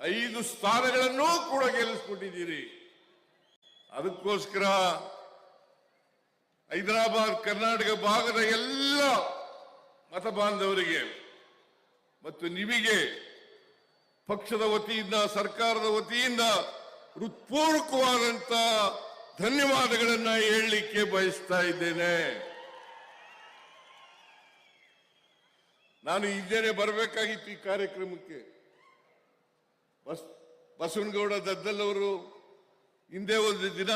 ಐದು ಸ್ಥಾನಗಳನ್ನು ಕೂಡ ಗೆಲ್ಲಿಸ್ಬಿಟ್ಟಿದ್ದೀರಿ. ಅದಕ್ಕೋಸ್ಕರ ಹೈದರಾಬಾದ್, ಕರ್ನಾಟಕ ಭಾಗದ ಎಲ್ಲ ಮತ ಬಾಂಧವರಿಗೆ ಮತ್ತು ನಿಮಗೆ ಪಕ್ಷದ ವತಿಯಿಂದ, ಸರ್ಕಾರದ ವತಿಯಿಂದ ಹೃತ್ಪೂರ್ವಕವಾದಂತ ಧನ್ಯವಾದಗಳನ್ನ ಹೇಳಲಿಕ್ಕೆ ಬಯಸ್ತಾ ಇದ್ದೇನೆ. ನಾನು ಇದ್ದೇನೆ ಬರಬೇಕಾಗಿತ್ತು ಈ ಕಾರ್ಯಕ್ರಮಕ್ಕೆ. ಬಸ್, ಬಸವನಗೌಡ ದದ್ದಲ್ ಅವರು ಹಿಂದೆ ಒಂದು ದಿನ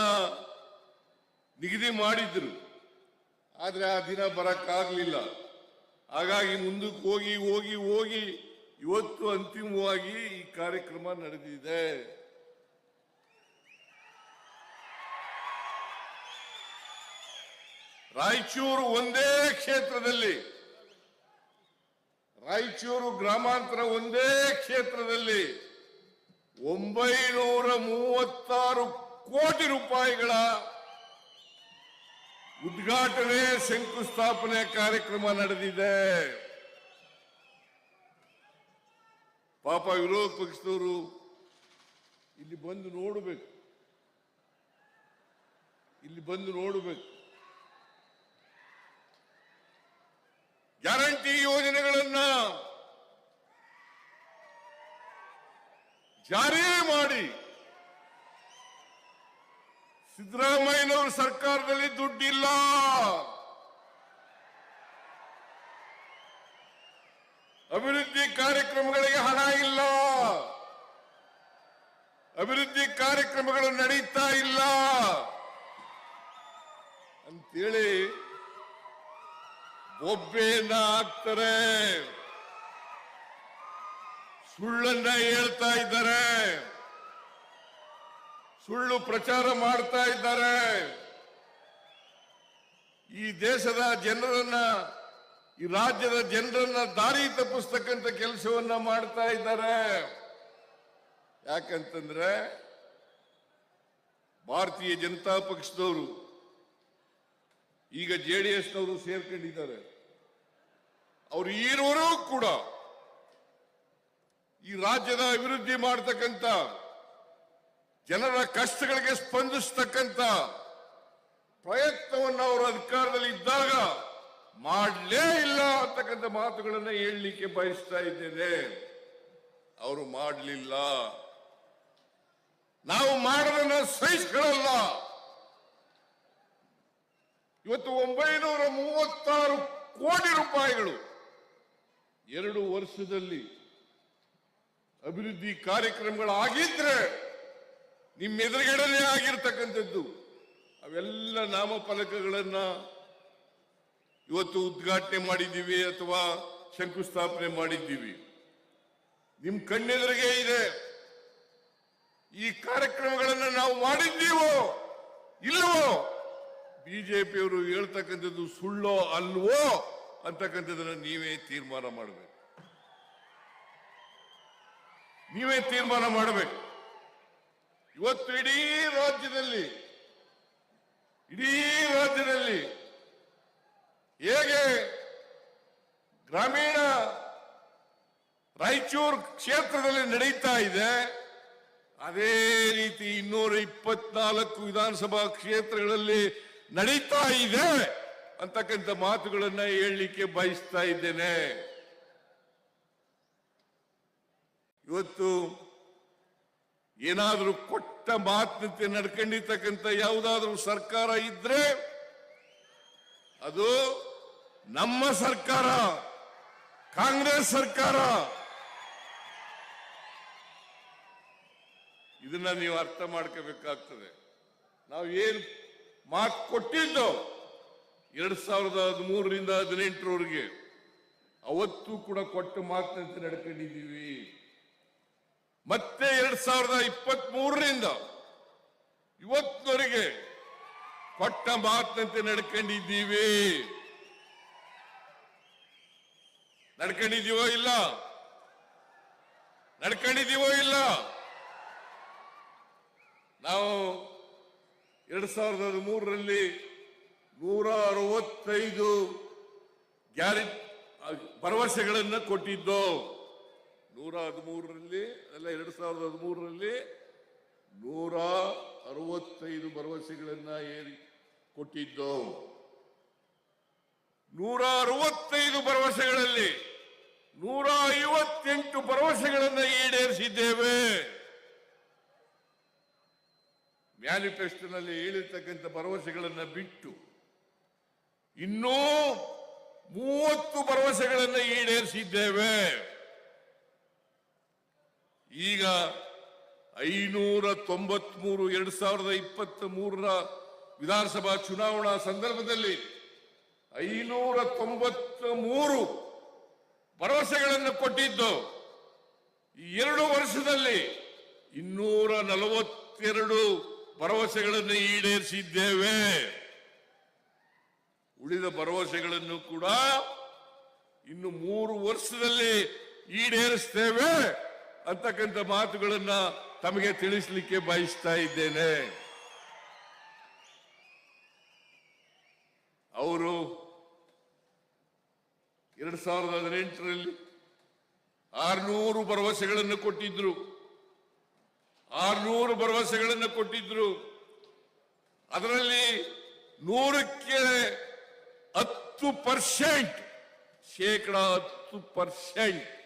ನಿಗದಿ ಮಾಡಿದ್ರು. ಆದ್ರೆ ಆ ದಿನ ಬರಕ್ಕಾಗ್ಲಿಲ್ಲ. ಹಾಗಾಗಿ ಮುಂದಕ್ಕೆ ಹೋಗಿ ಹೋಗಿ ಹೋಗಿ ಇವತ್ತು ಅಂತಿಮವಾಗಿ ಈ ಕಾರ್ಯಕ್ರಮ ನಡೆದಿದೆ. ರಾಯಚೂರು ಒಂದೇ ಕ್ಷೇತ್ರದಲ್ಲಿ, ರಾಯಚೂರು ಗ್ರಾಮಾಂತರ ಒಂದೇ ಕ್ಷೇತ್ರದಲ್ಲಿ ಒಂಬೈನೂರ ಮೂವತ್ತಾರು ಕೋಟಿ ರೂಪಾಯಿಗಳ ಉದ್ಘಾಟನೆ ಶಂಕುಸ್ಥಾಪನೆ ಕಾರ್ಯಕ್ರಮ ನಡೆದಿದೆ. ಪಾಪ ವಿರೋಧ ಪಕ್ಷದವರು ಇಲ್ಲಿ ಬಂದು ನೋಡಬೇಕು. ಇಲ್ಲಿ ಬಂದು ನೋಡಬೇಕು. ಗ್ಯಾರಂಟಿ ಯೋಜನೆಗಳನ್ನ ಜಾರಿ ಮಾಡಿ. ಸಿದ್ದರಾಮಯ್ಯನವರ ಸರ್ಕಾರದಲ್ಲಿ ದುಡ್ಡಿಲ್ಲ. ಅಭಿವೃದ್ಧಿ ಕಾರ್ಯಕ್ರಮಗಳಿಗೆ ಹಣ ಇಲ್ಲ. ಅಭಿವೃದ್ಧಿ ಕಾರ್ಯಕ್ರಮಗಳು ನಡೀತಾ ಇಲ್ಲ. ಅಂತೇಳಿ ಒಬ್ಬೇನ ಹಾಕ್ತಾರೆ. ಹೇಳ್ತಾ ಇದ್ದಾರೆ. ಸುಳ್ಳು ಪ್ರಚಾರ ಮಾಡ್ತಾ ಇದ್ದಾರೆ. ಈ ದೇಶದ ಜನರನ್ನ, ಈ ರಾಜ್ಯದ ಜನರನ್ನ ದಾರಿ ತಪ್ಪಿಸ್ತಕ್ಕಂಥ ಕೆಲಸವನ್ನ ಮಾಡ್ತಾ ಇದ್ದಾರೆ. ಯಾಕಂತಂದ್ರೆ, ಭಾರತೀಯ ಜನತಾ ಪಕ್ಷದವರು, ಈಗ ಜೆ ಡಿ ಸೇರ್ಕೊಂಡಿದ್ದಾರೆ. ಅವರು ಈರುವರೂ ಕೂಡ ಈ ರಾಜ್ಯದ ಅಭಿವೃದ್ಧಿ ಮಾಡತಕ್ಕಂತ ಜನರ ಕಷ್ಟಗಳಿಗೆ ಸ್ಪಂದಿಸತಕ್ಕಂತ ಪ್ರಯತ್ನವನ್ನು ಅವರು ಅಧಿಕಾರದಲ್ಲಿ ಇದ್ದಾಗ ಮಾಡಲೇ ಇಲ್ಲ ಅಂತಕ್ಕಂಥ ಮಾತುಗಳನ್ನು ಹೇಳಲಿಕ್ಕೆ ಬಯಸ್ತಾ ಇದ್ದೇನೆ. ಅವರು ಮಾಡಲಿಲ್ಲ. ನಾವು ಮಾಡೋದನ್ನ ಸಹಿಸ್ಕೊಳ್ಳಲ್ಲ. ಇವತ್ತು ಒಂಬೈನೂರ ಮೂವತ್ತಾರು ಕೋಟಿ ರೂಪಾಯಿಗಳು ಎರಡು ವರ್ಷದಲ್ಲಿ ಅಭಿವೃದ್ಧಿ ಕಾರ್ಯಕ್ರಮಗಳಾಗಿದ್ರೆ ನಿಮ್ಮ ಎದುರುಗಡೆನೇ ಆಗಿರ್ತಕ್ಕಂಥದ್ದು. ಅವೆಲ್ಲ ನಾಮಫಲಕಗಳನ್ನ ಇವತ್ತು ಉದ್ಘಾಟನೆ ಮಾಡಿದ್ದೀವಿ ಅಥವಾ ಶಂಕುಸ್ಥಾಪನೆ ಮಾಡಿದ್ದೀವಿ. ನಿಮ್ ಕಣ್ಣೆದುರಿಗೆ ಇದೆ. ಈ ಕಾರ್ಯಕ್ರಮಗಳನ್ನು ನಾವು ಮಾಡಿದ್ದೀವೋ ಇಲ್ಲವೋ? ಬಿಜೆಪಿಯವರು ಹೇಳ್ತಕ್ಕಂಥದ್ದು ಸುಳ್ಳೋ ಅಲ್ವೋ ಅಂತಕ್ಕಂಥದ್ದನ್ನ ನೀವೇ ತೀರ್ಮಾನ ಮಾಡಬೇಕು. ನೀವೇ ತೀರ್ಮಾನ ಮಾಡಬೇಕು. ಇವತ್ತು ಇಡೀ ರಾಜ್ಯದಲ್ಲಿ ಇಡೀ ರಾಜ್ಯದಲ್ಲಿ ಹೇಗೆ ಗ್ರಾಮೀಣ ರಾಯಚೂರು ಕ್ಷೇತ್ರದಲ್ಲಿ ನಡೀತಾ ಇದೆ, ಅದೇ ರೀತಿ ಇನ್ನೂರ ಇಪ್ಪತ್ನಾಲ್ಕು ವಿಧಾನಸಭಾ ಕ್ಷೇತ್ರಗಳಲ್ಲಿ ನಡೀತಾ ಇದೆ ಅಂತಕ್ಕಂಥ ಮಾತುಗಳನ್ನ ಹೇಳಲಿಕ್ಕೆ ಬಯಸ್ತಾ ಇದ್ದೇನೆ. ಇವತ್ತು ಏನಾದರೂ ಕೊಟ್ಟ ಮಾತಿನಂತೆ ನಡ್ಕೊಂಡಿರ್ತಕ್ಕಂಥ ಯಾವುದಾದ್ರೂ ಸರ್ಕಾರ ಇದ್ರೆ ಅದು ನಮ್ಮ ಸರ್ಕಾರ, ಕಾಂಗ್ರೆಸ್ ಸರ್ಕಾರ. ಇದನ್ನ ನೀವು ಅರ್ಥ ಮಾಡ್ಕೋಬೇಕಾಗ್ತದೆ. ನಾವು ಏನು ಮಾತು ಕೊಟ್ಟಿದ್ದು ಎರಡ್ ಸಾವಿರದ ಹದಿಮೂರರಿಂದ ಹದಿನೆಂಟರವರೆಗೆ ಅವತ್ತು ಕೂಡ ಕೊಟ್ಟ ಮಾತಿನಂತೆ ನಡ್ಕೊಂಡಿದ್ದೀವಿ. ಮತ್ತೆ ಎರಡ್ ಸಾವಿರದ ಇಪ್ಪತ್ತ್ ಮೂರರಿಂದ ಇವತ್ತಿನವರೆಗೆ ಕೊಟ್ಟ ಮಾತಿನಂತೆ ನಡ್ಕೊಂಡಿದ್ದೀವಿ. ನಡ್ಕೊಂಡಿದ್ದೀವೋ ಇಲ್ಲ? ನಡ್ಕೊಂಡಿದ್ದೀವೋ ಇಲ್ಲ? ನಾವು ಎರಡ್ ಸಾವಿರದ ಹದಿಮೂರರಲ್ಲಿ ನೂರ ಅರವತ್ತೈದು ಗ್ಯಾರಂಟಿ ಭರವಸೆಗಳನ್ನು ಕೊಟ್ಟಿದ್ದು. ನೂರ ಹದಿಮೂರರಲ್ಲಿ ಅಲ್ಲ ಎರಡು ಸಾವಿರದ ಹದಿಮೂರರಲ್ಲಿ ನೂರ ಅರವತ್ತೈದು ಭರವಸೆಗಳನ್ನ ಏರಿ ಕೊಟ್ಟಿದ್ದು. ನೂರ ಅರವತ್ತೈದು ಭರವಸೆಗಳಲ್ಲಿ ನೂರ ಐವತ್ತೆಂಟು ಭರವಸೆಗಳನ್ನು ಈಡೇರಿಸಿದ್ದೇವೆ. ಮ್ಯಾನಿಫೆಸ್ಟೋನಲ್ಲಿ ಹೇಳಿರ್ತಕ್ಕಂಥ ಭರವಸೆಗಳನ್ನು ಬಿಟ್ಟು ಇನ್ನೂ ಮೂವತ್ತು ಭರವಸೆಗಳನ್ನು ಈಡೇರಿಸಿದ್ದೇವೆ. ಈಗ ಐನೂರ ತೊಂಬತ್ಮೂರು ಎರಡ್ ಸಾವಿರದ ಇಪ್ಪತ್ತ್ ಮೂರರ ವಿಧಾನಸಭಾ ಚುನಾವಣಾ ಸಂದರ್ಭದಲ್ಲಿ ಐನೂರ ತೊಂಬತ್ತ ಮೂರು ಭರವಸೆಗಳನ್ನು ಕೊಟ್ಟಿದ್ದು. ಎರಡು ವರ್ಷದಲ್ಲಿ ಇನ್ನೂರ ನಲವತ್ತೆರಡು ಭರವಸೆಗಳನ್ನು ಈಡೇರಿಸಿದ್ದೇವೆ. ಉಳಿದ ಭರವಸೆಗಳನ್ನು ಕೂಡ ಇನ್ನು ಮೂರು ವರ್ಷದಲ್ಲಿ ಈಡೇರಿಸ್ತೇವೆ. ಅಂತಕ್ಕಂಥ ಮಾತುಗಳನ್ನ ತಮಗೆ ತಿಳಿಸಲಿಕ್ಕೆ ಬಯಸ್ತಾ ಇದ್ದೇನೆ. ಅವರು ಎರಡ್ ಸಾವಿರದ ಹದಿನೆಂಟರಲ್ಲಿ ಆರ್ನೂರು ಭರವಸೆಗಳನ್ನು ಕೊಟ್ಟಿದ್ರು. ಆರ್ನೂರು ಭರವಸೆಗಳನ್ನು ಕೊಟ್ಟಿದ್ರು. ಅದರಲ್ಲಿ ನೂರಕ್ಕೆ ಹತ್ತು ಪರ್ಸೆಂಟ್ ಶೇಕಡ ಹತ್ತು ಪರ್ಸೆಂಟ್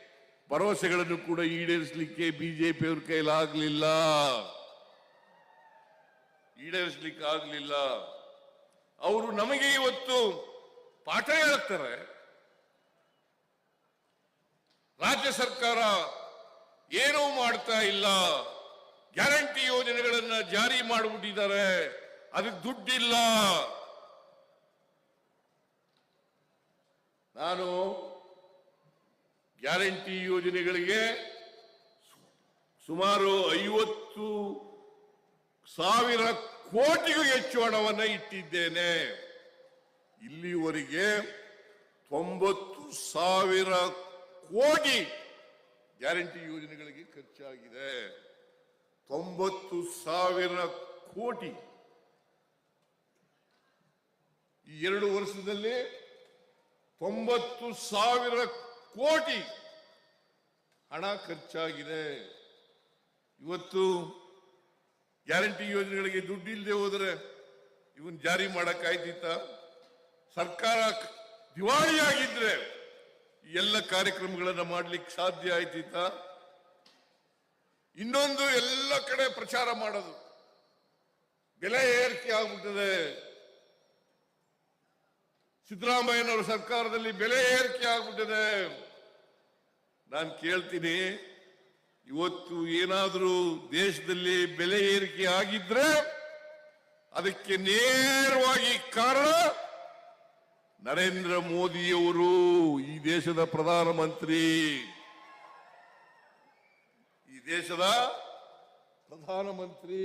ಭರವಸೆಗಳನ್ನು ಕೂಡ ಈಡೇರಿಸಲಿಕ್ಕೆ ಬಿಜೆಪಿಯವ್ರ ಕೈಲಾಗಲಿಲ್ಲ. ಈಡೇರಿಸಲಿಕ್ಕೆ ಆಗಲಿಲ್ಲ ಅವರು ನಮಗೆ ಇವತ್ತು ಪಾಠ ಹೇಳ್ತಾರೆ. ರಾಜ್ಯ ಸರ್ಕಾರ ಏನೂ ಮಾಡ್ತಾ ಇಲ್ಲ. ಗ್ಯಾರಂಟಿ ಯೋಜನೆಗಳನ್ನ ಜಾರಿ ಮಾಡಿಬಿಟ್ಟಿದ್ದಾರೆ. ಅದಕ್ಕೆ ದುಡ್ಡಿಲ್ಲ. ನಾನು ಗ್ಯಾರಂಟಿ ಯೋಜನೆಗಳಿಗೆ ಸುಮಾರು ಐವತ್ತು ಸಾವಿರ ಕೋಟಿಗೂ ಹೆಚ್ಚು ಹಣವನ್ನು ಇಟ್ಟಿದ್ದೇನೆ. ಇಲ್ಲಿವರೆಗೆ ತೊಂಬತ್ತು ಸಾವಿರ ಕೋಟಿ ಗ್ಯಾರಂಟಿ ಯೋಜನೆಗಳಿಗೆ ಖರ್ಚಾಗಿದೆ. ತೊಂಬತ್ತು ಸಾವಿರ ಕೋಟಿ. ಈ ಎರಡು ವರ್ಷದಲ್ಲಿ ತೊಂಬತ್ತು ಸಾವಿರ ಕೋಟಿ ಹಣ ಖರ್ಚಾಗಿದೆ. ಇವತ್ತು ಗ್ಯಾರಂಟಿ ಯೋಜನೆಗಳಿಗೆ ದುಡ್ಡು ಇಲ್ಲದೆ ಹೋದ್ರೆ ಇವನ್ ಜಾರಿ ಮಾಡಕ್ಕಾಯ್ತಿತ್ತ ಸರ್ಕಾರ ದಿವಾಳಿಯಾಗಿದ್ರೆ ಎಲ್ಲ ಕಾರ್ಯಕ್ರಮಗಳನ್ನ ಮಾಡ್ಲಿಕ್ಕೆ ಸಾಧ್ಯ ಆಯ್ತಿತ್ತ? ಇನ್ನೊಂದು ಎಲ್ಲ ಕಡೆ ಪ್ರಚಾರ ಮಾಡೋದು. ಬೆಲೆ ಏರಿಕೆ ಆಗ್ಬಿಟ್ಟಿದೆ. ಸಿದ್ದರಾಮಯ್ಯನವರ ಸರ್ಕಾರದಲ್ಲಿ ಬೆಲೆ ಏರಿಕೆ ಆಗ್ಬಿಟ್ಟಿದೆ. ನಾನು ಕೇಳ್ತೀನಿ, ಇವತ್ತು ಏನಾದರೂ ದೇಶದಲ್ಲಿ ಬೆಲೆ ಏರಿಕೆ ಆಗಿದ್ರೆ ಅದಕ್ಕೆ ನೇರವಾಗಿ ಕಾರಣ ನರೇಂದ್ರ ಮೋದಿಯವರು, ಈ ದೇಶದ ಪ್ರಧಾನಮಂತ್ರಿ. ಈ ದೇಶದ ಪ್ರಧಾನಮಂತ್ರಿ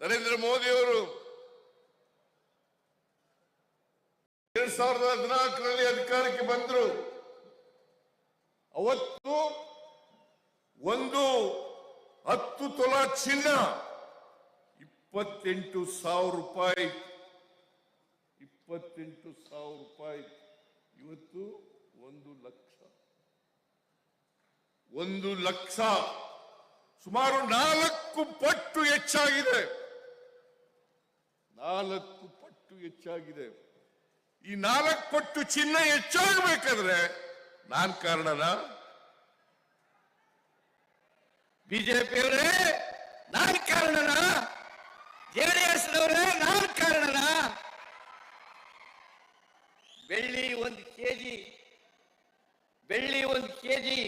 ನರೇಂದ್ರ ಮೋದಿಯವರು. ಎರಡ್ ಸಾವಿರದ ಹದಿನಾಲ್ಕರಲ್ಲಿ ಅಧಿಕಾರಕ್ಕೆ ಬಂದರು. ಅವತ್ತು ಒಂದು ಹತ್ತು ತೊಲಾ ಚಿನ್ನ ಇಪ್ಪತ್ತೆಂಟು ಸಾವಿರ ರೂಪಾಯಿ. ಇಪ್ಪತ್ತೆಂಟು ಸಾವಿರ ರೂಪಾಯಿ. ಇವತ್ತು ಒಂದು ಲಕ್ಷ. ಒಂದು ಲಕ್ಷ. ಸುಮಾರು ನಾಲ್ಕು ಪಟ್ಟು ಹೆಚ್ಚಾಗಿದೆ. ನಾಲ್ಕು ಪಟ್ಟು ಹೆಚ್ಚಾಗಿದೆ. ಈ ನಾಲ್ಕು ಪಟ್ಟು ಚಿನ್ನ ಹೆಚ್ಚಾಗಬೇಕಾದ್ರೆ ನಾನ್ ಕಾರಣನಾ? ಬಿಜೆಪಿಯವರೇ, ನಾನ್ ಕಾರಣನ? ಜೆಡಿಎಸ್ನವರೇ ನಾನ್ ಕಾರಣನ? ಬೆಳ್ಳಿ ಒಂದು ಕೆಜಿ, ಬೆಳ್ಳಿ ಒಂದು ಕೆಜಿ.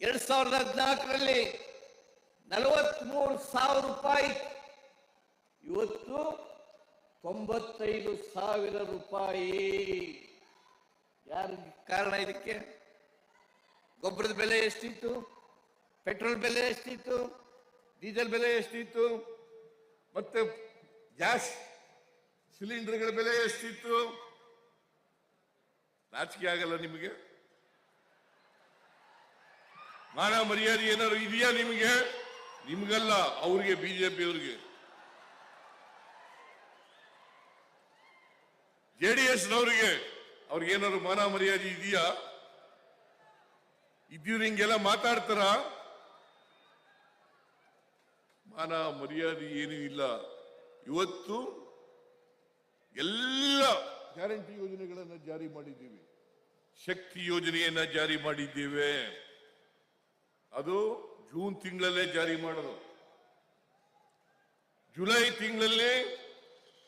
ಎರಡ್ ಸಾವಿರದ ಹದಿನಾಲ್ಕರಲ್ಲಿ ನಲವತ್ಮೂರು ಸಾವಿರ ರೂಪಾಯಿ. ಇವತ್ತು ತೊಂಬತ್ತೈದು ಸಾವಿರ ರೂಪಾಯಿ. ಯಾರು ಕಾರಣ ಇದಕ್ಕೆ? ಗೊಬ್ಬರದ ಬೆಲೆ ಎಷ್ಟಿತ್ತು? ಪೆಟ್ರೋಲ್ ಬೆಲೆ ಎಷ್ಟಿತ್ತು? ಡೀಸೆಲ್ ಬೆಲೆ ಎಷ್ಟಿತ್ತು? ಮತ್ತು ಗ್ಯಾಸ್ ಸಿಲಿಂಡರ್ಗಳ ಬೆಲೆ ಎಷ್ಟಿತ್ತು? ನಾಚಿಕೆ ಆಗಲ್ಲ ನಿಮಗೆ? ಮಾನ ಮರ್ಯಾದೆ ಏನಾದ್ರು ಇದೆಯಾ ನಿಮಗೆ? ನಿಮ್ಗಲ್ಲ, ಅವ್ರಿಗೆ ಜೆ ಡಿ ಎಸ್ ನವರಿಗೆ ಅವ್ರಿಗೆ ಏನಾದ್ರು ಮಾನ ಮರ್ಯಾದೆ ಇದೆಯಾ ಇದ್ದೀವ್ರು ಹಿಂಗೆಲ್ಲ ಮಾತಾಡ್ತಾರ? ಮಾನ ಮರ್ಯಾದೆ ಏನೂ ಇಲ್ಲ. ಇವತ್ತು ಎಲ್ಲ ಗ್ಯಾರಂಟಿ ಯೋಜನೆಗಳನ್ನ ಜಾರಿ ಮಾಡಿದ್ದೀವಿ. ಶಕ್ತಿ ಯೋಜನೆಯನ್ನ ಜಾರಿ ಮಾಡಿದ್ದೇವೆ. ಅದು ಜೂನ್ ತಿಂಗಳಲ್ಲೇ ಜಾರಿ ಮಾಡೋದು. ಜುಲೈ ತಿಂಗಳಲ್ಲಿ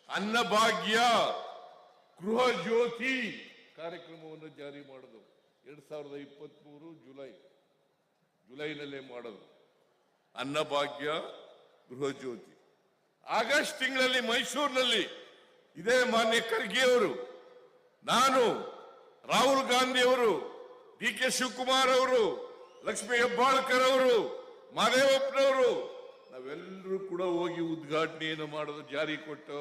ಅನ್ನಭಾಗ್ಯ. ಗೃಹ ಜ್ಯೋತಿ ಕಾರ್ಯಕ್ರಮವನ್ನು ಜಾರಿ ಮಾಡೋದು. ಎರಡ್ ಸಾವಿರದ ಇಪ್ಪತ್ತ್ ಮೂರು ಜುಲೈ. ಜುಲೈನಲ್ಲೇ ಮಾಡೋದು. ಅನ್ನಭಾಗ್ಯ ಗೃಹ ಜ್ಯೋತಿ ಆಗಸ್ಟ್ ತಿಂಗಳಲ್ಲಿ ಮೈಸೂರಿನಲ್ಲಿ ಇದೇ ಮಾನ್ಯ ಖರ್ಗೆ ಅವರು, ನಾನು, ರಾಹುಲ್ ಗಾಂಧಿ ಅವರು, ಡಿ ಕೆ ಶಿವಕುಮಾರ್ ಅವರು, ಲಕ್ಷ್ಮೀ ಹೆಬ್ಬಾಳ್ಕರ್ ಅವರು, ಮಾದೇವಪ್ಪನವರು, ನಾವೆಲ್ಲರೂ ಕೂಡ ಹೋಗಿ ಉದ್ಘಾಟನೆಯನ್ನು ಮಾಡೋದು ಜಾರಿ ಕೊಟ್ಟು.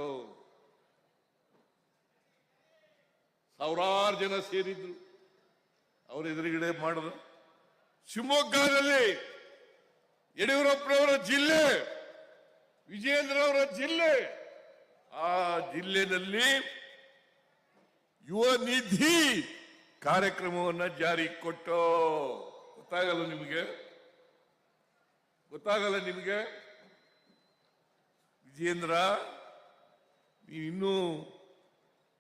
ಸಾವಿರಾರು ಜನ ಸೇರಿದ್ರು. ಅವ್ರ ಎದುರುಗಡೆ ಮಾಡಿದ್ರು. ಶಿವಮೊಗ್ಗದಲ್ಲಿ ಯಡಿಯೂರಪ್ಪನವರ ಜಿಲ್ಲೆ ವಿಜೇಂದ್ರ ಅವರ ಜಿಲ್ಲೆ. ಆ ಜಿಲ್ಲೆನಲ್ಲಿ ಯುವ ನಿಧಿ ಕಾರ್ಯಕ್ರಮವನ್ನ ಜಾರಿ ಕೊಟ್ಟು. ಗೊತ್ತಾಗಲ್ಲ ನಿಮಗೆ? ಗೊತ್ತಾಗಲ್ಲ ನಿಮಗೆ? ವಿಜೇಂದ್ರ ನೀನು ಇನ್ನೂ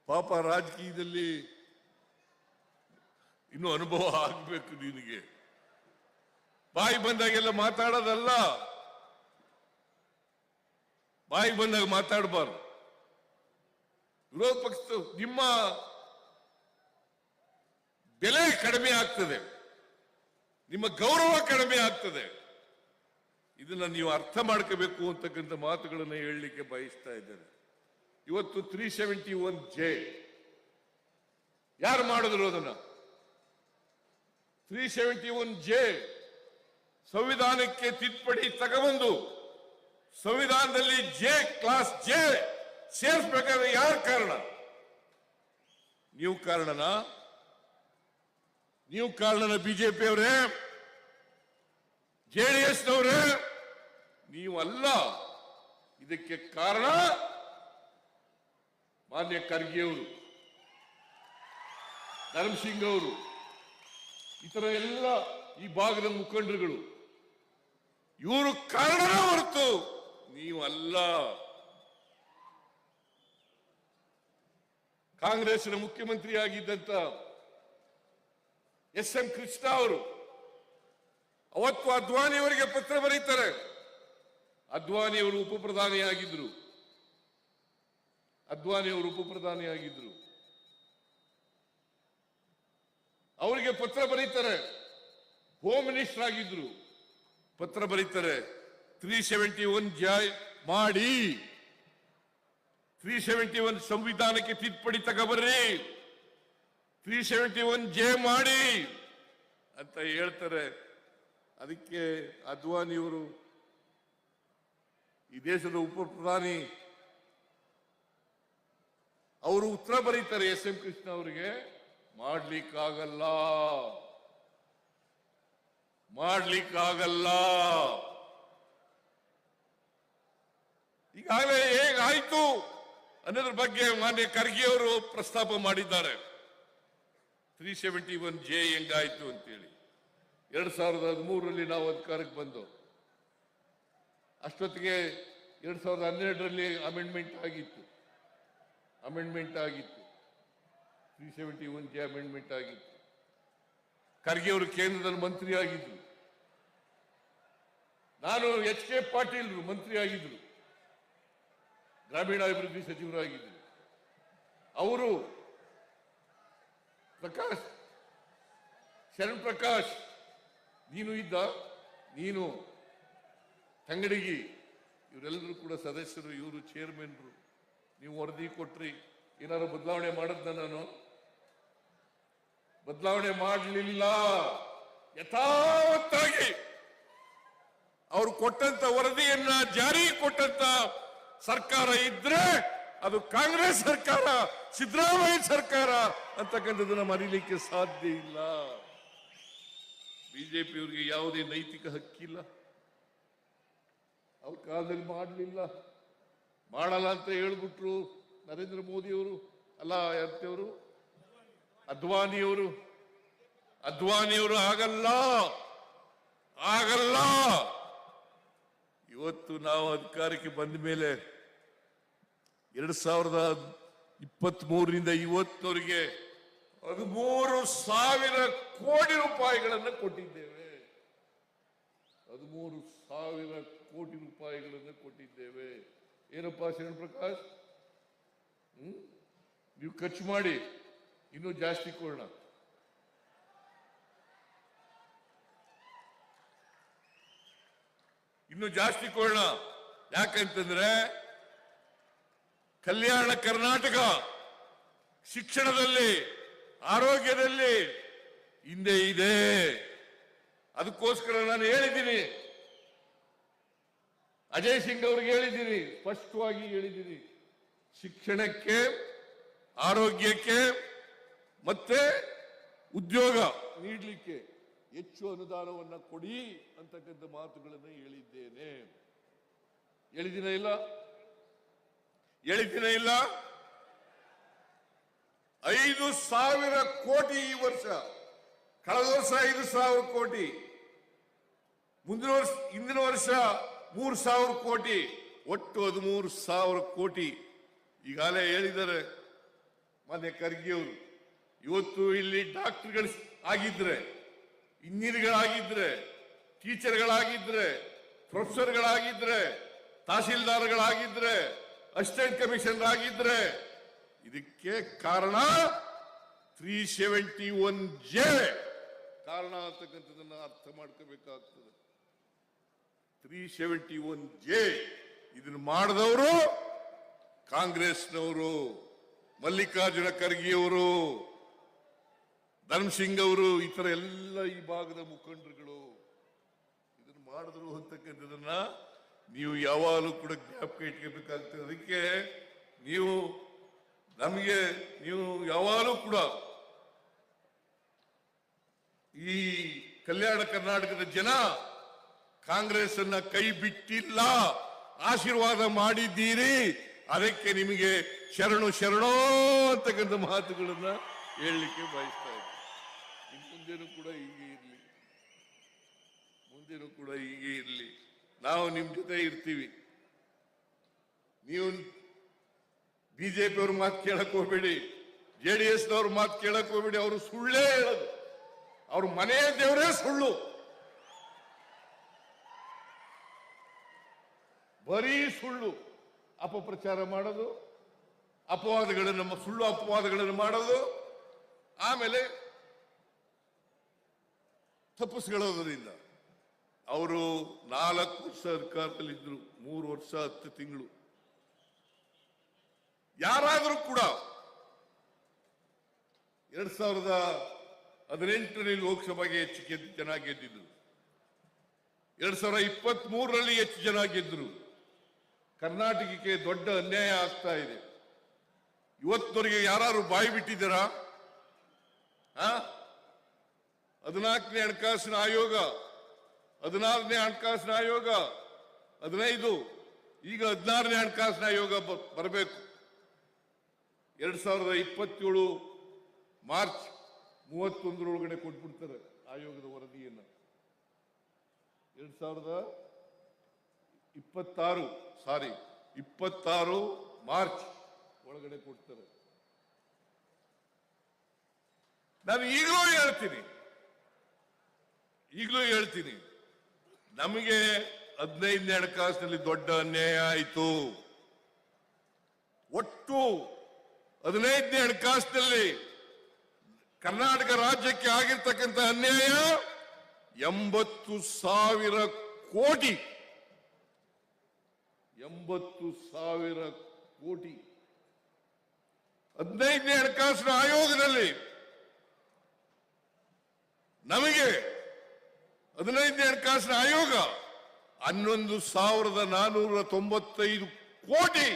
ಪಾಪ ರಾಜಕೀಯದಲ್ಲಿ ಇನ್ನು ಅನುಭವ ಆಗ್ಬೇಕು ನಿನಗೆ. ಬಾಯಿ ಬಂದಾಗೆಲ್ಲ ಮಾತಾಡೋದಲ್ಲ. ಬಾಯಿ ಬಂದಾಗ ಮಾತಾಡಬಾರ್ದು. ವಿರೋಧ ಪಕ್ಷ ನಿಮ್ಮ ಬೆಲೆ ಕಡಿಮೆ ಆಗ್ತದೆ. ನಿಮ್ಮ ಗೌರವ ಕಡಿಮೆ ಆಗ್ತದೆ. ಇದನ್ನ ನೀವು ಅರ್ಥ ಮಾಡ್ಕೋಬೇಕು ಅಂತಕ್ಕಂಥ ಮಾತುಗಳನ್ನು ಹೇಳಲಿಕ್ಕೆ ಬಯಸ್ತಾ ಇದ್ದೇನೆ. ಇವತ್ತು ತ್ರೀ ಸೆವೆಂಟಿ ಒನ್ ಜೆ ಯಾರು ಮಾಡಿದ್ರು ಅದನ್ನ? ತ್ರೀ ಸೆವೆಂಟಿ ಒನ್ ಜೆ ಸಂವಿಧಾನಕ್ಕೆ ತಿದ್ದುಪಡಿ ತಗೊಂಡು ಸಂವಿಧಾನದಲ್ಲಿ ಜೆ ಕ್ಲಾಸ್ ಜೆ ಸೇರಿಸಬೇಕಾದ್ರೆ ಯಾರು ಕಾರಣ? ನೀವು ಕಾರಣನಾ? ನೀವು ಕಾರಣನ ಬಿಜೆಪಿ ಅವರೇ? ಜೆಡಿಎಸ್ ನೀವಲ್ಲ. ಇದಕ್ಕೆ ಕಾರಣ ಮಾನ್ಯ ಖರ್ಗೆ ಅವರು ಧರ್ಮಸಿಂಗ್ ಅವರು, ಇತರ ಎಲ್ಲ ಈ ಭಾಗದ ಮುಖಂಡರುಗಳು, ಇವರು ಕಾರಣ ಹೊರತು ನೀವಲ್ಲ ಕಾಂಗ್ರೆಸ್ನ ಮುಖ್ಯಮಂತ್ರಿ ಆಗಿದ್ದಂತ ಎಸ್ ಎಂ ಕೃಷ್ಣ ಅವರು, ಅವತ್ತು ಅದ್ವಾನಿ ಅವರಿಗೆ ಪತ್ರ ಬರೀತಾರೆ. ಅದ್ವಾನಿ ಅವರು ಉಪ ಅದ್ವಾನಿ ಅವರು ಉಪ ಪ್ರಧಾನಿಯಾಗಿದ್ರು ಅವರಿಗೆ ಪತ್ರ ಬರೀತಾರೆ. ಹೋಮ್ ಮಿನಿಸ್ಟರ್ ಆಗಿದ್ರು. ಪತ್ರ ಬರೀತಾರೆ ತ್ರೀ ಸೆವೆಂಟಿ ಒನ್ ಜಾಯ್ ಮಾಡಿ. ತ್ರೀ ಸೆವೆಂಟಿ ಒನ್ ಸಂವಿಧಾನಕ್ಕೆ ತಿದ್ದುಪಡಿ ತಗೊಬರ್ರಿ. ತ್ರೀ ಸೆವೆಂಟಿ ಒನ್ ಜೆ ಮಾಡಿ ಅಂತ ಹೇಳ್ತಾರೆ. ಅದಕ್ಕೆ ಅದ್ವಾನಿಯವರು ಈ ದೇಶದ ಉಪ ಪ್ರಧಾನಿ ಅವರು ಉತ್ತರ ಬರೀತಾರೆ ಎಸ್ ಎಂ ಕೃಷ್ಣ ಅವರಿಗೆ, ಮಾಡ್ಲಿಕ್ಕಾಗಲ್ಲ. ಮಾಡ್ಲಿಕ್ಕಾಗಲ್ಲ. ಈಗಾಗಲೇ ಹೇಗಾಯ್ತು ಅನ್ನೋದ್ರ ಬಗ್ಗೆ ಮಾನ್ಯ ಖರ್ಗೆ ಅವರು ಪ್ರಸ್ತಾಪ ಮಾಡಿದ್ದಾರೆ. ತ್ರೀ ಸೆವೆಂಟಿ ಒನ್ ಜೆ ಹೆಂಗಾಯ್ತು ಅಂತೇಳಿ. ಎರಡ್ ಸಾವಿರದ ಹದಿಮೂರರಲ್ಲಿ ನಾವು ಅಧಿಕಾರಕ್ಕೆ ಬಂದು, ಅಷ್ಟೊತ್ತಿಗೆ ಎರಡ್ ಸಾವಿರದ ಹನ್ನೆರಡರಲ್ಲಿ ಅಮೆಂಡ್ಮೆಂಟ್ ಆಗಿತ್ತು. ಅಮೆಂಡ್ಮೆಂಟ್ ಆಗಿತ್ತು. Three seventy one J amendment ಆಗಿತ್ತು. ಖರ್ಗೆ ಅವರು ಕೇಂದ್ರದಲ್ಲಿ ಮಂತ್ರಿ ಆಗಿದ್ರು. ನಾನು ಎಚ್ ಕೆ ಪಾಟೀಲ್ ಮಂತ್ರಿ ಆಗಿದ್ರು. ಗ್ರಾಮೀಣಾಭಿವೃದ್ಧಿ ಸಚಿವರಾಗಿದ್ದರು ಅವರು ಪ್ರಕಾಶ್, ಶರಣ್ ಪ್ರಕಾಶ್, ನೀನು ಇದ್ದ, ನೀನು ತಂಗಡಿಗಿ, ಇವರೆಲ್ಲರೂ ಕೂಡ ಸದಸ್ಯರು, ಇವರು ಚೇರ್ಮನ್ರು ನೀವು ವರದಿ ಕೊಟ್ರಿ, ಏನಾದ್ರು ಬದಲಾವಣೆ ಮಾಡದ್ನ ನಾನು? ಬದಲಾವಣೆ ಮಾಡಲಿಲ್ಲ. ಯಥಾವತ್ತಾಗಿ ಅವರು ಕೊಟ್ಟಂತ ವರದಿಯನ್ನ ಜಾರಿ ಕೊಟ್ಟಂತ ಸರ್ಕಾರ ಇದ್ರೆ ಅದು ಕಾಂಗ್ರೆಸ್ ಸರ್ಕಾರ, ಸಿದ್ದರಾಮಯ್ಯ ಸರ್ಕಾರ ಅಂತಕ್ಕಂಥದ್ದನ್ನ ಮರೀಲಿಕ್ಕೆ ಸಾಧ್ಯ ಇಲ್ಲ. ಬಿಜೆಪಿಯವರಿಗೆ ಯಾವುದೇ ನೈತಿಕ ಹಕ್ಕಿಲ್ಲ. ಅವ್ರ ಕಾಲದಲ್ಲಿ ಮಾಡಲಿಲ್ಲ. ಮಾಡಲ್ಲ ಅಂತ ಹೇಳ್ಬಿಟ್ರು ನರೇಂದ್ರ ಮೋದಿಯವರು, ಅಲ್ಲ ಅಂತವರು ಅದ್ವಾನಿಯವರು. ಅದ್ವಾನಿಯವರು ಆಗಲ್ಲ. ಆಗಲ್ಲ. ಇವತ್ತು ನಾವು ಅಧಿಕಾರಕ್ಕೆ ಬಂದ ಮೇಲೆ ಎರಡ್ ಸಾವಿರದ ಇಪ್ಪತ್ತ್ ಮೂರರಿಂದ ಇವತ್ತವರಿಗೆ ಹದಿಮೂರು ಸಾವಿರ ಕೋಟಿ ರೂಪಾಯಿಗಳನ್ನು ಕೊಟ್ಟಿದ್ದೇವೆ. ಹದಿಮೂರು ಸಾವಿರ ಕೋಟಿ ರೂಪಾಯಿಗಳನ್ನು ಕೊಟ್ಟಿದ್ದೇವೆ. ಏನಪ್ಪಾ ಶರಣ್ ಪ್ರಕಾಶ್? ಹ್ಮ್? ನೀವು ಖರ್ಚು ಮಾಡಿ, ಇನ್ನೂ ಜಾಸ್ತಿ ಕೊಡೋಣ. ಇನ್ನು ಜಾಸ್ತಿ ಕೊಡೋಣ. ಯಾಕಂತಂದ್ರೆ ಕಲ್ಯಾಣ ಕರ್ನಾಟಕ ಶಿಕ್ಷಣದಲ್ಲಿ, ಆರೋಗ್ಯದಲ್ಲಿ ಹಿಂದೆ ಇದೆ. ಅದಕ್ಕೋಸ್ಕರ ನಾನು ಹೇಳಿದ್ದೀನಿ ಅಜಯ್ ಸಿಂಗ್ ಅವ್ರಿಗೆ ಹೇಳಿದ್ದೀರಿ. ಸ್ಪಷ್ಟವಾಗಿ ಹೇಳಿದ್ದೀರಿ. ಶಿಕ್ಷಣಕ್ಕೆ, ಆರೋಗ್ಯಕ್ಕೆ ಮತ್ತೆ ಉದ್ಯೋಗ ನೀಡಲಿಕ್ಕೆ ಹೆಚ್ಚು ಅನುದಾನವನ್ನ ಕೊಡಿ ಅಂತಕ್ಕಂಥ ಮಾತುಗಳನ್ನು ಹೇಳಿದ್ದೇನೆ. ಹೇಳಿದಿನ ಇಲ್ಲ? ಹೇಳಿದಿನ ಇಲ್ಲ? ಐದು ಸಾವಿರ ಕೋಟಿ ಈ ವರ್ಷ. ಕಳೆದ ವರ್ಷ ಐದು ಸಾವಿರ ಕೋಟಿ. ಮುಂದಿನ ವರ್ಷ ಇಂದಿನ ವರ್ಷ ಮೂರು ಸಾವಿರ ಕೋಟಿ, ಒಟ್ಟು ಹದಿಮೂರು ಸಾವಿರ ಕೋಟಿ. ಈಗಾಗಲೇ ಹೇಳಿದ್ದಾರೆ ಮನೆ ಖರ್ಗೆ ಅವರು ಇವತ್ತು ಇಲ್ಲಿ ಡಾಕ್ಟರ್ಗಳು ಆಗಿದ್ರೆ, ಇಂಜಿನಿಯರ್ಗಳಾಗಿದ್ರೆ, ಟೀಚರ್ಗಳಾಗಿದ್ರೆ, ಪ್ರೊಫೆಸರ್ಗಳಾಗಿದ್ರೆ, ತಹಸೀಲ್ದಾರ್ಗಳಾಗಿದ್ರೆ, ಅಸಿಸ್ಟೆಂಟ್ ಕಮಿಷನರ್ ಆಗಿದ್ರೆ ಇದಕ್ಕೆ ಕಾರಣ ತ್ರೀ ಸೆವೆಂಟಿ ಒನ್ ಜೆ. ಕಾರಣ ಅಂತಕ್ಕಂಥದ್ದನ್ನು ಅರ್ಥ ಮಾಡ್ಕೋಬೇಕಾಗ್ತದೆ. ತ್ರೀ ಸೆವೆಂಟಿ ಒನ್ ಜೆ ಇದನ್ನು ಮಾಡಿದವರು ಕಾಂಗ್ರೆಸ್ನವರು, ಮಲ್ಲಿಕಾರ್ಜುನ ಖರ್ಗೆಯವರು ಧರ್ಮಸಿಂಗ್ ಅವರು, ಈ ತರ ಎಲ್ಲ ಈ ಭಾಗದ ಮುಖಂಡರುಗಳು. ಇದನ್ನು ಮಾಡಿದ್ರು ಅಂತಕ್ಕಂಥದನ್ನ ನೀವು ಯಾವಾಗಲೂ ಕೂಡ ಜ್ಞಾಪಕ ಇಟ್ಕೋಬೇಕಾಗ್ತದೆ ಅದಕ್ಕೆ ನೀವು ನಮಗೆ, ನೀವು ಯಾವಾಗಲೂ ಕೂಡ ಈ ಕಲ್ಯಾಣ ಕರ್ನಾಟಕದ ಜನ ಕಾಂಗ್ರೆಸ್ ಅನ್ನ ಕೈ ಬಿಟ್ಟಿಲ್ಲ. ಆಶೀರ್ವಾದ ಮಾಡಿದ್ದೀರಿ. ಅದಕ್ಕೆ ನಿಮಗೆ ಶರಣು ಶರಣೋ ಅಂತಕ್ಕಂಥ ಮಾತುಗಳನ್ನ ಹೇಳಲಿಕ್ಕೆ ಬಯಸ್ತಾ ಇದ್ದೀನಿ ಮುಂದೇನು ಕೂಡ ಹೀಗೆ ಇರಲಿ. ಮುಂದೇನು ಕೂಡ ಹೀಗೆ ಇರಲಿ. ನಾವು ನಿಮ್ ಜೊತೆ ಇರ್ತೀವಿ. ನೀವು ಬಿಜೆಪಿ ಅವ್ರ ಮಾತು ಕೇಳಕ್ ಹೋಗ್ಬೇಡಿ. ಜೆ ಡಿ ಮಾತು ಕೇಳಕ್ ಹೋಗ್ಬೇಡಿ. ಅವರು ಸುಳ್ಳೇ ಹೇಳೋದು. ಅವ್ರ ಮನೆಯ ದೇವರೇ ಸುಳ್ಳು. ಬರೀ ಸುಳ್ಳು ಅಪಪ್ರಚಾರ ಮಾಡೋದು, ಅಪವಾದಗಳನ್ನು ಸುಳ್ಳು ಅಪವಾದಗಳನ್ನು ಮಾಡೋದು, ಆಮೇಲೆ ತಪ್ಪಿಸ್ಕೊಳ್ಳೋದ್ರಿಂದ. ಅವರು ನಾಲ್ಕು ವರ್ಷ ಸರ್ಕಾರದಲ್ಲಿದ್ದರು ಮೂರು ವರ್ಷ ಹತ್ತು ತಿಂಗಳು. ಯಾರಾದರೂ ಕೂಡ ಎರಡ್ ಸಾವಿರದ ಹದಿನೆಂಟರಲ್ಲಿ ಲೋಕಸಭೆಗೆ ಹೆಚ್ಚು ಜನ ಗೆದ್ದಿದ್ರು. ಎರಡ್ ಸಾವಿರದ ಇಪ್ಪತ್ತ್ ಮೂರರಲ್ಲಿ ಹೆಚ್ಚು ಜನ ಗೆದ್ರು ಕರ್ನಾಟಕಕ್ಕೆ ದೊಡ್ಡ ಅನ್ಯಾಯ ಆಗ್ತಾ ಇದೆ. ಇವತ್ತವರೆಗೆ ಯಾರು ಬಾಯಿ ಬಿಟ್ಟಿದ್ದೀರಾ? ಹದಿನಾಲ್ಕನೇ ಹಣಕಾಸಿನ ಆಯೋಗ, ಹದಿನಾರನೇ ಹಣಕಾಸಿನ ಆಯೋಗ, ಹದಿನೈದು, ಈಗ ಹದಿನಾರನೇ ಹಣಕಾಸಿನ ಆಯೋಗ ಬರಬೇಕು. ಎರಡ್ ಸಾವಿರದ ಇಪ್ಪತ್ತೇಳು ಮಾರ್ಚ್ ಮೂವತ್ತೊಂದರೊಳಗಡೆ ಕೊಟ್ಬಿಡ್ತಾರೆ ಆಯೋಗದ ವರದಿಯನ್ನು. ಎರಡ್ ಸಾವಿರದ ಇಪ್ಪತ್ತಾರು ಸಾರಿ, ಇಪ್ಪತ್ತಾರು ಮಾರ್ಚ್ ಒಳಗಡೆ ಕೊಡ್ತಾರೆ. ನಾನು ಈಗಲೂ ಹೇಳ್ತೀನಿ. ಈಗಲೂ ಹೇಳ್ತೀನಿ. ನಮಗೆ ಹದಿನೈದನೇ ಹಣಕಾಸಿನಲ್ಲಿ ದೊಡ್ಡ ಅನ್ಯಾಯ ಆಯಿತು. ಒಟ್ಟು ಹದಿನೈದನೇ ಹಣಕಾಸಿನಲ್ಲಿ ಕರ್ನಾಟಕ ರಾಜ್ಯಕ್ಕೆ ಆಗಿರ್ತಕ್ಕಂಥ ಅನ್ಯಾಯ ಎಂಬತ್ತು ಸಾವಿರ ಕೋಟಿ. ಎಂಬತ್ತು ಸಾವಿರ ಕೋಟಿ. ಹದಿನೈದನೇ ಹಣಕಾಸಿನ ಆಯೋಗದಲ್ಲಿ ನಮಗೆ ಹದಿನೈದನೇ ಹಣಕಾಸಿನ ಆಯೋಗ ಹನ್ನೊಂದು ಸಾವಿರದ ನಾನೂರ ತೊಂಬತ್ತೈದು ಕೋಟಿ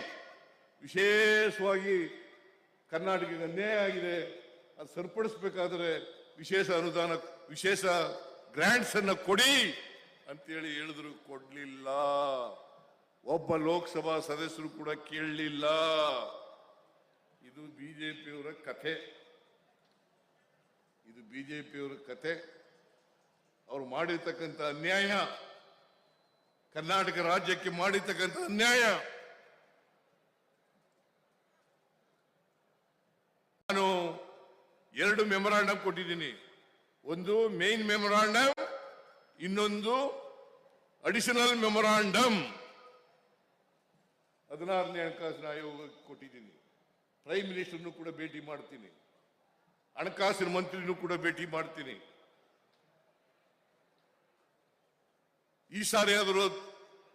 ವಿಶೇಷವಾಗಿ ಕರ್ನಾಟಕಕ್ಕೆ ಅನ್ಯಾಯ ಆಗಿದೆ. ಅದು ಸರಿಪಡಿಸಬೇಕಾದ್ರೆ ವಿಶೇಷ ಅನುದಾನ, ವಿಶೇಷ ಗ್ರಾಂಟ್ಸ್ ಅನ್ನ ಕೊಡಿ ಅಂತೇಳಿ ಹೇಳಿದ್ರು. ಕೊಡ್ಲಿಲ್ಲ. ಒಬ್ಬ ಲೋಕಸಭಾ ಸದಸ್ಯರು ಕೂಡ ಕೇಳಲಿಲ್ಲ. ಇದು ಬಿಜೆಪಿಯವರ ಕಥೆ. ಇದು ಬಿಜೆಪಿಯವರ ಕತೆ ಅವರು ಮಾಡಿರ್ತಕ್ಕಂಥ ಅನ್ಯಾಯ, ಕರ್ನಾಟಕ ರಾಜ್ಯಕ್ಕೆ ಮಾಡಿರ್ತಕ್ಕಂಥ ಅನ್ಯಾಯ. ನಾನು ಎರಡು ಮೆಮೊರಾಂಡಮ್ ಕೊಟ್ಟಿದ್ದೀನಿ. ಒಂದು ಮೇನ್ ಮೆಮೊರಾಂಡಮ್, ಇನ್ನೊಂದು ಅಡಿಷನಲ್ ಮೆಮೊರಾಂಡಮ್. ಹದಿನಾರನೇ ಹಣಕಾಸಿನ ಆಯೋಗಕ್ಕೆ ಕೊಟ್ಟಿದ್ದೀನಿ. ಪ್ರೈಮ್ ಮಿನಿಸ್ಟರ್ನು ಕೂಡ ಭೇಟಿ ಮಾಡ್ತೀನಿ. ಹಣಕಾಸಿನ ಮಂತ್ರಿನೂ ಕೂಡ ಭೇಟಿ ಮಾಡ್ತೀನಿ. ಈ ಸಾರಿ ಆದರೂ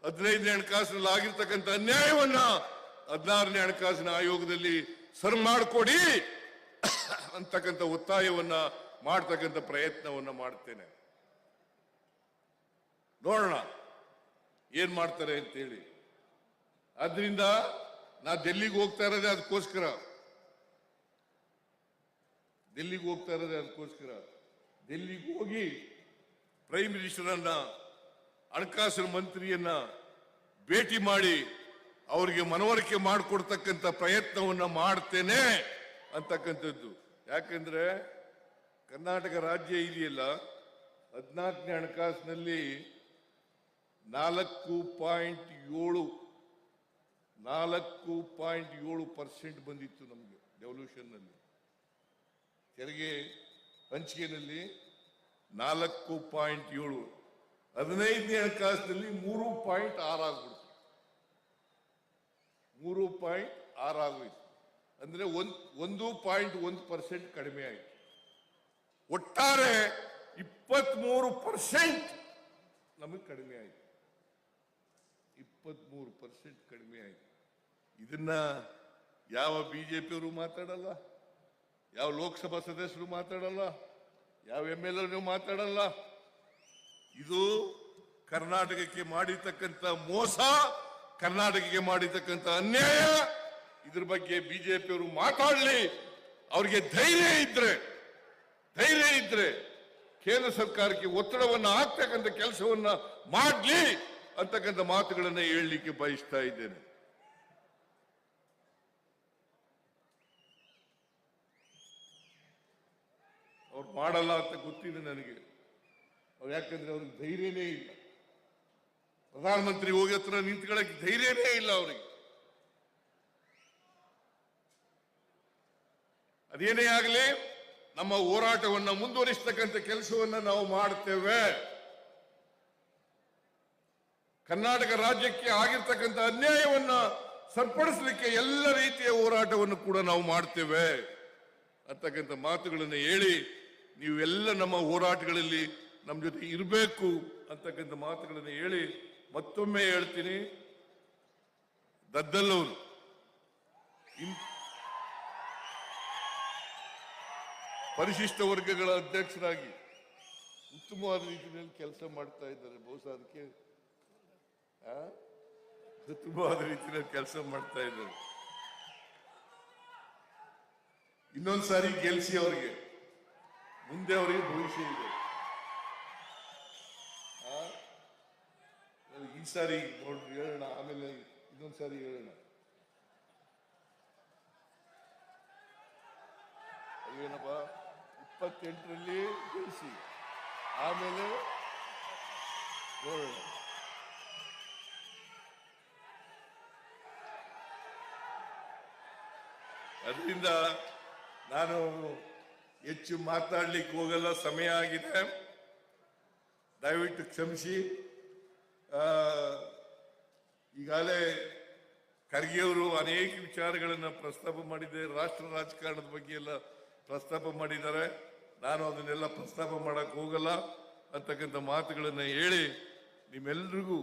ಹದಿನೈದನೇ ಹಣಕಾಸಿನಲ್ಲಿ ಆಗಿರ್ತಕ್ಕಂಥ ಅನ್ಯಾಯವನ್ನ ಹದಿನಾರನೇ ಹಣಕಾಸಿನ ಆಯೋಗದಲ್ಲಿ ಸರ್ ಮಾಡಿಕೊಡಿ ಅಂತಕ್ಕಂಥ ಒತ್ತಾಯವನ್ನ ಮಾಡ್ತಕ್ಕಂಥ ಪ್ರಯತ್ನವನ್ನ ಮಾಡ್ತೇನೆ. ನೋಡೋಣ, ಏನ್ ಮಾಡ್ತಾರೆ ಅಂತೇಳಿ. ಆದ್ರಿಂದ ನಾ ಡೆಲ್ಲಿಗೆ ಹೋಗ್ತಾ ಇರೋದೇ ಅದಕ್ಕೋಸ್ಕರ ಡೆಲ್ಲಿಗೆ ಹೋಗ್ತಾ ಇರೋದೇ ಅದಕ್ಕೋಸ್ಕರ ಡೆಲ್ಲಿಗೆ ಹೋಗಿ ಪ್ರೈಮ್ ಮಿನಿಸ್ಟರನ್ನ ಹಣಕಾಸಿನ ಮಂತ್ರಿಯನ್ನ ಭೇಟಿ ಮಾಡಿ ಅವರಿಗೆ ಮನವರಿಕೆ ಮಾಡಿಕೊಡ್ತಕ್ಕಂಥ ಪ್ರಯತ್ನವನ್ನ ಮಾಡ್ತೇನೆ ಅಂತಕ್ಕಂಥದ್ದು. ಯಾಕಂದ್ರೆ ಕರ್ನಾಟಕ ರಾಜ್ಯ ಇದೆಯಲ್ಲ, ಹದಿನಾಲ್ಕನೇ ಹಣಕಾಸಿನಲ್ಲಿ ನಾಲ್ಕು ಪಾಯಿಂಟ್ ಏಳು ನಾಲ್ಕು ಪಾಯಿಂಟ್ ಏಳು ಪರ್ಸೆಂಟ್ ಬಂದಿತ್ತು ನಮಗೆ ಡೆವಲ್ಯೂಷನ್ನಲ್ಲಿ ತೆರಿಗೆ ಹಂಚಿಕೆಯಲ್ಲಿ ನಾಲ್ಕು ಪಾಯಿಂಟ್ ಏಳು, ಹದಿನೈದನೇ ಹಣಕಾಸಿನಲ್ಲಿ ಮೂರು ಪಾಯಿಂಟ್ ಆರು ಆಗ್ಬಿಡ್ತು. ಮೂರು ಪಾಯಿಂಟ್ ಆರು ಆಗೋಯ್ತು. ಅಂದ್ರೆ ಒಂದ್, ಒಂದು ಪಾಯಿಂಟ್ ಒಂದು ಪರ್ಸೆಂಟ್ ಕಡಿಮೆ ಆಯಿತು. ಒಟ್ಟಾರೆ ಇಪ್ಪತ್ಮೂರು ಪರ್ಸೆಂಟ್ ನಮಗೆ ಕಡಿಮೆ ಆಯಿತು. ಇಪ್ಪತ್ಮೂರು ಪರ್ಸೆಂಟ್ ಕಡಿಮೆ ಆಯಿತು. ಇದನ್ನ ಯಾವ ಬಿಜೆಪಿಯವರು ಮಾತಾಡಲ್ಲ? ಯಾವ ಲೋಕಸಭಾ ಸದಸ್ಯರು ಮಾತಾಡಲ್ಲ? ಯಾವ ಎಂ ಎಲ್ ಎ ಮಾತಾಡಲ್ಲ? ಇದು ಕರ್ನಾಟಕಕ್ಕೆ ಮಾಡಿರ್ತಕ್ಕಂಥ ಮೋಸ, ಕರ್ನಾಟಕಕ್ಕೆ ಮಾಡಿರ್ತಕ್ಕಂಥ ಅನ್ಯಾಯ. ಇದ್ರ ಬಗ್ಗೆ ಬಿಜೆಪಿಯವರು ಮಾತಾಡಲಿ. ಅವ್ರಿಗೆ ಧೈರ್ಯ ಇದ್ರೆ ಧೈರ್ಯ ಇದ್ರೆ ಕೇಂದ್ರ ಸರ್ಕಾರಕ್ಕೆ ಒತ್ತಡವನ್ನು ಹಾಕ್ತಕ್ಕಂಥ ಕೆಲಸವನ್ನ ಮಾಡಲಿ ಅಂತಕ್ಕಂಥ ಮಾತುಗಳನ್ನ ಹೇಳಲಿಕ್ಕೆ ಬಯಸ್ತಾ ಇದ್ದೇನೆ. ಅವ್ರು ಮಾಡಲ್ಲ ಅಂತ ಗೊತ್ತಿದೆ ನನಗೆ. ಅವ್ರು ಯಾಕಂದ್ರೆ ಅವ್ರಿಗೆ ಧೈರ್ಯನೇ ಇಲ್ಲ. ಪ್ರಧಾನಮಂತ್ರಿ ಹೋಗಿ ಹತ್ರ ನಿಂತ್ಕೊಳ್ಳಕ್ಕೆ ಧೈರ್ಯನೇ ಇಲ್ಲ ಅವರಿಗೆ. ಅದೇನೇ ಆಗಲಿ, ನಮ್ಮ ಹೋರಾಟವನ್ನ ಮುಂದುವರಿಸತಕ್ಕಂಥ ಕೆಲಸವನ್ನ ನಾವು ಮಾಡ್ತೇವೆ. ಕರ್ನಾಟಕ ರಾಜ್ಯಕ್ಕೆ ಆಗಿರ್ತಕ್ಕಂಥ ಅನ್ಯಾಯವನ್ನ ಸರಿಪಡಿಸಲಿಕ್ಕೆ ಎಲ್ಲ ರೀತಿಯ ಹೋರಾಟವನ್ನು ಕೂಡ ನಾವು ಮಾಡ್ತೇವೆ. ಅಂತಕ್ಕಂಥ ಮಾತುಗಳನ್ನು ಹೇಳಿ ನೀವೆಲ್ಲ ನಮ್ಮ ಹೋರಾಟಗಳಲ್ಲಿ ನಮ್ಮ ಜೊತೆ ಇರಬೇಕು ಅಂತಕ್ಕಂಥ ಮಾತುಗಳನ್ನು ಹೇಳಿ ಮತ್ತೊಮ್ಮೆ ಹೇಳ್ತೀನಿ. ದದ್ದಲ್ಲವರು ಪರಿಶಿಷ್ಟ ವರ್ಗಗಳ ಅಧ್ಯಕ್ಷರಾಗಿ ಉತ್ತಮವಾದ ರೀತಿಯಲ್ಲಿ ಕೆಲಸ ಮಾಡ್ತಾ ಇದ್ದಾರೆ. ಬಹುಶಃ ಅದಕ್ಕೆ? ಉತ್ತಮವಾದ ರೀತಿಯಲ್ಲಿ ಕೆಲಸ ಮಾಡ್ತಾ ಇದ್ದಾರೆ. ಇನ್ನೊಂದು ಸಾರಿ ಗೆಲ್ಸಿ ಅವರಿಗೆ. ಮುಂದೆ ಅವರಿಗೆ ಭವಿಷ್ಯ ಇದೆ? ಈ ಸಾರಿ ಹೇಳೋಣ, ಆಮೇಲೆ ಇನ್ನೊಂದು ಸಾರಿ ಹೇಳೋಣ. ಏನಪ್ಪ ಇಪ್ಪತ್ತೆಂಟರಲ್ಲಿ ಗೆಲ್ಸಿ. ಆಮೇಲೆ ನೋಡೋಣ. ಅದರಿಂದ ನಾನು ಹೆಚ್ಚು ಮಾತಾಡ್ಲಿಕ್ಕೆ ಹೋಗಲ್ಲ, ಸಮಯ ಆಗಿದೆ. ದಯವಿಟ್ಟು ಕ್ಷಮಿಸಿ. ಈಗಾಗಲೇ ಖರ್ಗೆಯವರು ಅನೇಕ ವಿಚಾರಗಳನ್ನು ಪ್ರಸ್ತಾಪ ಮಾಡಿದ್ದಾರೆ ರಾಷ್ಟ್ರ ರಾಜಕಾರಣದ ಬಗ್ಗೆ ಎಲ್ಲ ಪ್ರಸ್ತಾಪ ಮಾಡಿದ್ದಾರೆ. ನಾನು ಅದನ್ನೆಲ್ಲ ಪ್ರಸ್ತಾಪ ಮಾಡಕ್ ಹೋಗಲ್ಲ. ಅಂತಕ್ಕಂಥ ಮಾತುಗಳನ್ನು ಹೇಳಿ ನಿಮ್ಮೆಲ್ರಿಗೂ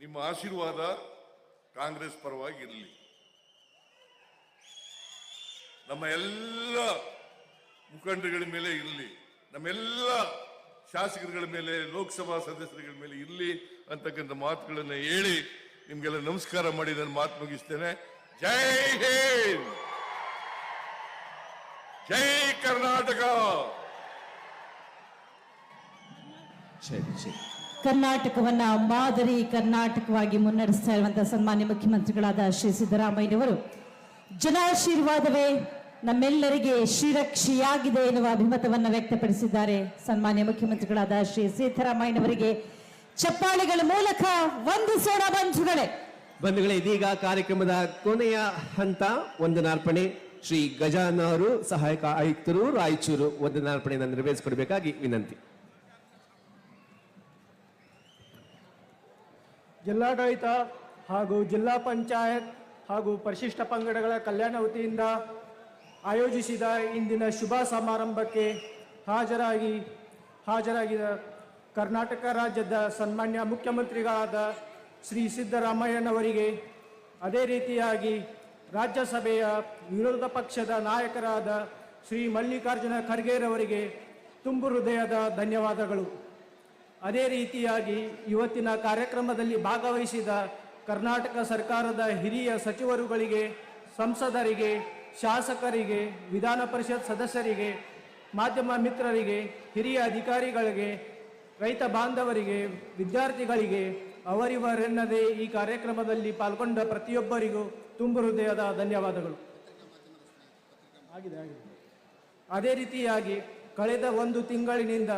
ನಿಮ್ಮ ಆಶೀರ್ವಾದ ಕಾಂಗ್ರೆಸ್ ಪರವಾಗಿರಲಿ. ನಮ್ಮ ಎಲ್ಲ ಮುಖಂಡರುಗಳ ಮೇಲೆ ಇರಲಿ ನಮ್ಮೆಲ್ಲ ಶಾಸಕರುಗಳ ಮೇಲೆ ಲೋಕಸಭಾ ಸದಸ್ಯರುಗಳ ಮೇಲೆ ಇರಲಿ ಅಂತಕ್ಕಂಥ ಮಾತುಗಳನ್ನು ಹೇಳಿ ನಿಮ್ಗೆಲ್ಲ ನಮಸ್ಕಾರ ಮಾಡಿ ನಾನು ಮಾತು ಮುಗಿಸ್ತೇನೆ. ಜೈ ಹಿಂದ್! ಜೈ ಕರ್ನಾಟಕ! ಸರಿ ಸರಿ ಕರ್ನಾಟಕವನ್ನ ಮಾದರಿ ಕರ್ನಾಟಕವಾಗಿ ಮುನ್ನಡೆಸ್ತಾ ಇರುವಂತಹ ಸನ್ಮಾನ್ಯ ಮುಖ್ಯಮಂತ್ರಿಗಳಾದ ಶ್ರೀ ಸಿದ್ದರಾಮಯ್ಯನವರು ಜನಾಶೀರ್ವಾದವೇ ನಮ್ಮೆಲ್ಲರಿಗೆ ಶ್ರೀರಕ್ಷಿಯಾಗಿದೆ ಎನ್ನುವ ಅಭಿಮತವನ್ನು ವ್ಯಕ್ತಪಡಿಸಿದ್ದಾರೆ ಸನ್ಮಾನ್ಯ ಮುಖ್ಯಮಂತ್ರಿಗಳಾದ ಶ್ರೀ ಸಿದ್ದರಾಮಯ್ಯನವರಿಗೆ ಚಪ್ಪಾಳೆಗಳ ಮೂಲಕ ವಂದಿಸೋಣ ಬಂಧುಗಳೇ. ಬಂಧುಗಳೇ ಇದೀಗ ಕಾರ್ಯಕ್ರಮದ ಕೊನೆಯ ಹಂತ ವಂದನಾರ್ಪಣೆ. ಶ್ರೀ ಗಜಾನ ಅವರು ಸಹಾಯಕ ಆಯುಕ್ತರು ರಾಯಚೂರು ವಂದನಾರ್ಪಣೆಯನ್ನು ನೆರವೇರಿಸಿಕೊಡಬೇಕಾಗಿ ವಿನಂತಿ. ಜಿಲ್ಲಾಡಳಿತ ಹಾಗೂ ಜಿಲ್ಲಾ ಪಂಚಾಯತ್ ಹಾಗೂ ಪರಿಶಿಷ್ಟ ಪಂಗಡಗಳ ಕಲ್ಯಾಣ ವತಿಯಿಂದ ಆಯೋಜಿಸಿದ ಇಂದಿನ ಶುಭ ಸಮಾರಂಭಕ್ಕೆ ಹಾಜರಾಗಿ, ಹಾಜರಾಗಿದ ಕರ್ನಾಟಕ ರಾಜ್ಯದ ಸನ್ಮಾನ್ಯ ಮುಖ್ಯಮಂತ್ರಿಗಳಾದ ಶ್ರೀ ಸಿದ್ದರಾಮಯ್ಯನವರಿಗೆ ಅದೇ ರೀತಿಯಾಗಿ ರಾಜ್ಯಸಭೆಯ ವಿರೋಧ ಪಕ್ಷದ ನಾಯಕರಾದ ಶ್ರೀ ಮಲ್ಲಿಕಾರ್ಜುನ ಖರ್ಗೆರವರಿಗೆ ತುಂಬು ಹೃದಯದ ಧನ್ಯವಾದಗಳು. ಅದೇ ರೀತಿಯಾಗಿ ಇವತ್ತಿನ ಕಾರ್ಯಕ್ರಮದಲ್ಲಿ ಭಾಗವಹಿಸಿದ ಕರ್ನಾಟಕ ಸರ್ಕಾರದ ಹಿರಿಯ ಸಚಿವರುಗಳಿಗೆ, ಸಂಸದರಿಗೆ ಶಾಸಕರಿಗೆ ವಿಧಾನ ಪರಿಷತ್ ಸದಸ್ಯರಿಗೆ ಮಾಧ್ಯಮ ಮಿತ್ರರಿಗೆ ಹಿರಿಯ ಅಧಿಕಾರಿಗಳಿಗೆ ರೈತ ಬಾಂಧವರಿಗೆ ವಿದ್ಯಾರ್ಥಿಗಳಿಗೆ ಅವರಿವರೆನ್ನದೇ ಈ ಕಾರ್ಯಕ್ರಮದಲ್ಲಿ ಪಾಲ್ಗೊಂಡ ಪ್ರತಿಯೊಬ್ಬರಿಗೂ ತುಂಬು ಹೃದಯದ ಧನ್ಯವಾದಗಳು. ಆಗಿದೆ ಆಗಿದೆ. ಅದೇ ರೀತಿಯಾಗಿ ಕಳೆದ ಒಂದು ತಿಂಗಳಿನಿಂದ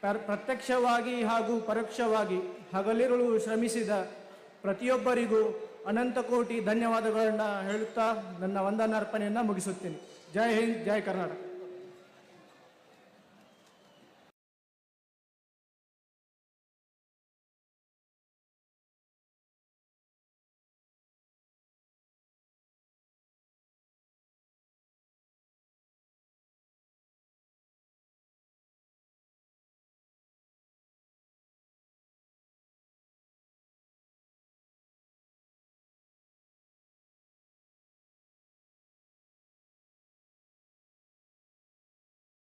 ಪ್ರ- ಪ್ರತ್ಯಕ್ಷವಾಗಿ ಹಾಗೂ ಪರೋಕ್ಷವಾಗಿ ಹಗಲಿರುಳು ಶ್ರಮಿಸಿದ ಪ್ರತಿಯೊಬ್ಬರಿಗೂ ಅನಂತ ಕೋಟಿ ಧನ್ಯವಾದಗಳನ್ನು ಹೇಳುತ್ತಾ ನನ್ನ ವಂದನಾರ್ಪಣೆಯನ್ನು ಮುಗಿಸುತ್ತೇನೆ. ಜೈ ಹಿಂದ್ ಜೈ ಕರ್ನಾಟಕ.